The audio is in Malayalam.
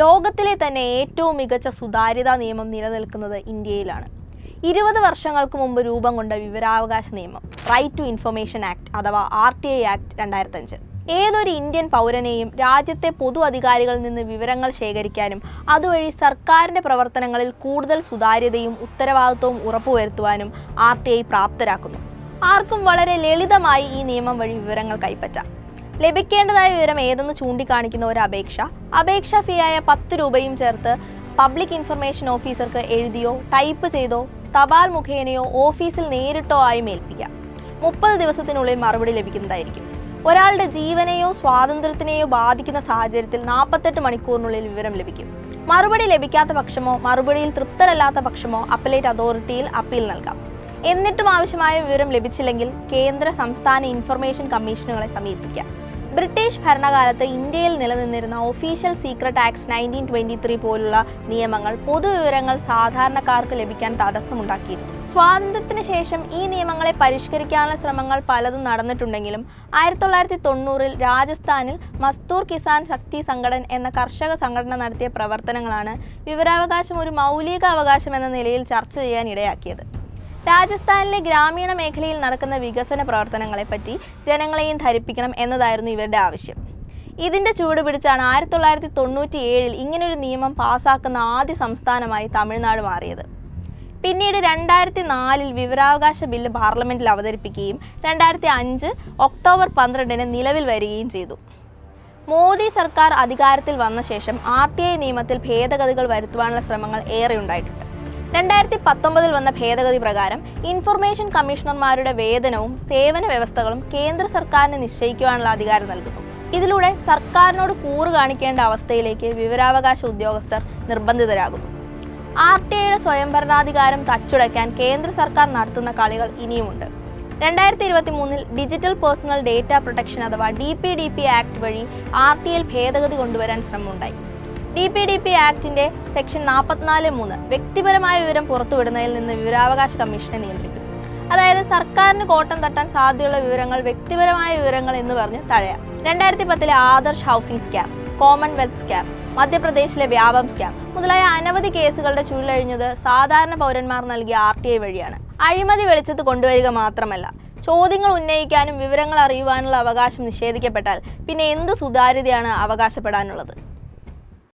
ലോകത്തിലെ തന്നെ ഏറ്റവും മികച്ച സുതാര്യതാ നിയമം നിലനിൽക്കുന്നത് ഇന്ത്യയിലാണ്. ഇരുപത് വർഷങ്ങൾക്ക് മുമ്പ് രൂപം കൊണ്ട വിവരാവകാശ നിയമം റൈറ്റ് ടു ഇൻഫർമേഷൻ ആക്ട് അഥവാ ആർ ടി ഐ ആക്ട് രണ്ടായിരത്തഞ്ച് ഏതൊരു ഇന്ത്യൻ പൗരനെയും രാജ്യത്തെ പൊതു അധികാരികളിൽ നിന്ന് വിവരങ്ങൾ ശേഖരിക്കാനും അതുവഴി സർക്കാരിന്റെ പ്രവർത്തനങ്ങളിൽ കൂടുതൽ സുതാര്യതയും ഉത്തരവാദിത്വവും ഉറപ്പുവരുത്തുവാനും ആർ ടി ഐ പ്രാപ്തരാക്കുന്നു. ആർക്കും വളരെ ലളിതമായി ഈ നിയമം വഴി വിവരങ്ങൾ കൈപ്പറ്റാം. ലഭിക്കേണ്ടതായ വിവരം ഏതെന്ന് ചൂണ്ടിക്കാണിക്കുന്ന ഒരു അപേക്ഷ അപേക്ഷാ ഫീയായ പത്ത് രൂപയും ചേർത്ത് പബ്ലിക് ഇൻഫർമേഷൻ ഓഫീസർക്ക് എഴുതിയോ ടൈപ്പ് ചെയ്തോ തപാൽ മുഖേനയോ ഓഫീസിൽ നേരിട്ടോ ആയി മേൽപ്പിക്കാം. മുപ്പത് ദിവസത്തിനുള്ളിൽ മറുപടി ലഭിക്കുന്നതായിരിക്കും. ഒരാളുടെ ജീവനെയോ സ്വാതന്ത്ര്യത്തിനെയോ ബാധിക്കുന്ന സാഹചര്യത്തിൽ നാൽപ്പത്തെട്ട് മണിക്കൂറിനുള്ളിൽ വിവരം ലഭിക്കും. മറുപടി ലഭിക്കാത്ത പക്ഷമോ മറുപടിയിൽ തൃപ്തരല്ലാത്ത പക്ഷമോ അപ്പലേറ്റ് അതോറിറ്റിയിൽ അപ്പീൽ നൽകാം. എന്നിട്ടും ആവശ്യമായ വിവരം ലഭിച്ചില്ലെങ്കിൽ കേന്ദ്ര സംസ്ഥാന ഇൻഫർമേഷൻ കമ്മീഷനുകളെ സമീപിക്കാം. ബ്രിട്ടീഷ് ഭരണകാലത്ത് ഇന്ത്യയിൽ നിലനിന്നിരുന്ന official secret act nineteen twenty three പോലുള്ള നിയമങ്ങൾ പൊതുവിവരങ്ങൾ സാധാരണക്കാർക്ക് ലഭിക്കാൻ തടസ്സമുണ്ടാക്കിയിരുന്നു. സ്വാതന്ത്ര്യത്തിന് ശേഷം ഈ നിയമങ്ങളെ പരിഷ്കരിക്കാനുള്ള ശ്രമങ്ങൾ പലതും നടന്നിട്ടുണ്ടെങ്കിലും ആയിരത്തി തൊള്ളായിരത്തി തൊണ്ണൂറിൽ രാജസ്ഥാനിൽ മസ്തൂർ കിസാൻ ശക്തി സംഘടൻ എന്ന കർഷക സംഘടന നടത്തിയ പ്രവർത്തനങ്ങളാണ് വിവരാവകാശം ഒരു മൗലിക അവകാശം എന്ന നിലയിൽ ചർച്ച ചെയ്യാൻ ഇടയാക്കിയത് രാജസ്ഥാനിലെ ഗ്രാമീണ മേഖലയിൽ നടക്കുന്ന വികസന പ്രവർത്തനങ്ങളെപ്പറ്റി ജനങ്ങളെയും ധരിപ്പിക്കണം എന്നതായിരുന്നു ഇവരുടെ ആവശ്യം. ഇതിന്റെ ചൂട് പിടിച്ചാണ് ആയിരത്തി തൊള്ളായിരത്തി തൊണ്ണൂറ്റി ഏഴിൽ ഇങ്ങനൊരു നിയമം പാസാക്കുന്ന ആദ്യ സംസ്ഥാനമായി തമിഴ്നാട് മാറിയത്. പിന്നീട് രണ്ടായിരത്തി നാലിൽ വിവരാവകാശ ബില്ല് പാർലമെന്റിൽ അവതരിപ്പിക്കുകയും രണ്ടായിരത്തി അഞ്ച് ഒക്ടോബർ പന്ത്രണ്ടിന് നിലവിൽ വരികയും ചെയ്തു. മോദി സർക്കാർ അധികാരത്തിൽ വന്ന ശേഷം ആർ ടി ഐ നിയമത്തിൽ ഭേദഗതികൾ വരുത്തുവാനുള്ള ശ്രമങ്ങൾ ഏറെ ഉണ്ടായിട്ടുണ്ട്. രണ്ടായിരത്തി പത്തൊമ്പതിൽ വന്ന ഭേദഗതി പ്രകാരം ഇൻഫർമേഷൻ കമ്മീഷണർമാരുടെ വേതനവും സേവന വ്യവസ്ഥകളും കേന്ദ്ര സർക്കാരിന് നിശ്ചയിക്കുവാനുള്ള അധികാരം നൽകുന്നു. ഇതിലൂടെ സർക്കാരിനോട് കൂറ് കാണിക്കേണ്ട അവസ്ഥയിലേക്ക് വിവരാവകാശ ഉദ്യോഗസ്ഥർ നിർബന്ധിതരാകുന്നു. ആർ ടി ഐയുടെ സ്വയംഭരണാധികാരം തച്ചുടയ്ക്കാൻ കേന്ദ്ര സർക്കാർ നടത്തുന്ന കളികൾ ഇനിയുമുണ്ട്. രണ്ടായിരത്തി ഇരുപത്തി മൂന്നിൽ ഡിജിറ്റൽ പേഴ്സണൽ ഡേറ്റ പ്രൊട്ടക്ഷൻ അഥവാ D P D P act വഴി ആർ ടി ഐയിൽ ഭേദഗതി കൊണ്ടുവരാൻ ശ്രമമുണ്ടായി. ഡി പി ഡി പി ആക്ടിന്റെ സെക്ഷൻ നാൽപ്പത്തിനാല് മൂന്ന് വ്യക്തിപരമായ വിവരം പുറത്തുവിടുന്നതിൽ നിന്ന് വിവരാവകാശ കമ്മീഷനെ നിയന്ത്രിക്കും. അതായത് സർക്കാരിന് കോട്ടം തട്ടാൻ സാധ്യതയുള്ള വിവരങ്ങൾ വ്യക്തിപരമായ വിവരങ്ങൾ എന്ന് പറഞ്ഞ് തഴയാം രണ്ടായിരത്തി പത്തിലെ Adarsh housing scam commonwealth scam മധ്യപ്രദേശിലെ വ്യാപം സ്കാം മുതലായ അനവധി കേസുകളുടെ ചുഴലഴിഞ്ഞത് സാധാരണ പൗരന്മാർ നൽകിയ ആർ ടി ഐ വഴിയാണ്. അഴിമതി വെളിച്ചത്ത് കൊണ്ടുവരിക മാത്രമല്ല ചോദ്യങ്ങൾ ഉന്നയിക്കാനും വിവരങ്ങൾ അറിയുവാനുള്ള അവകാശം നിഷേധിക്കപ്പെട്ടാൽ പിന്നെ എന്ത് സുതാര്യതയാണ് അവകാശപ്പെടാനുള്ളത്?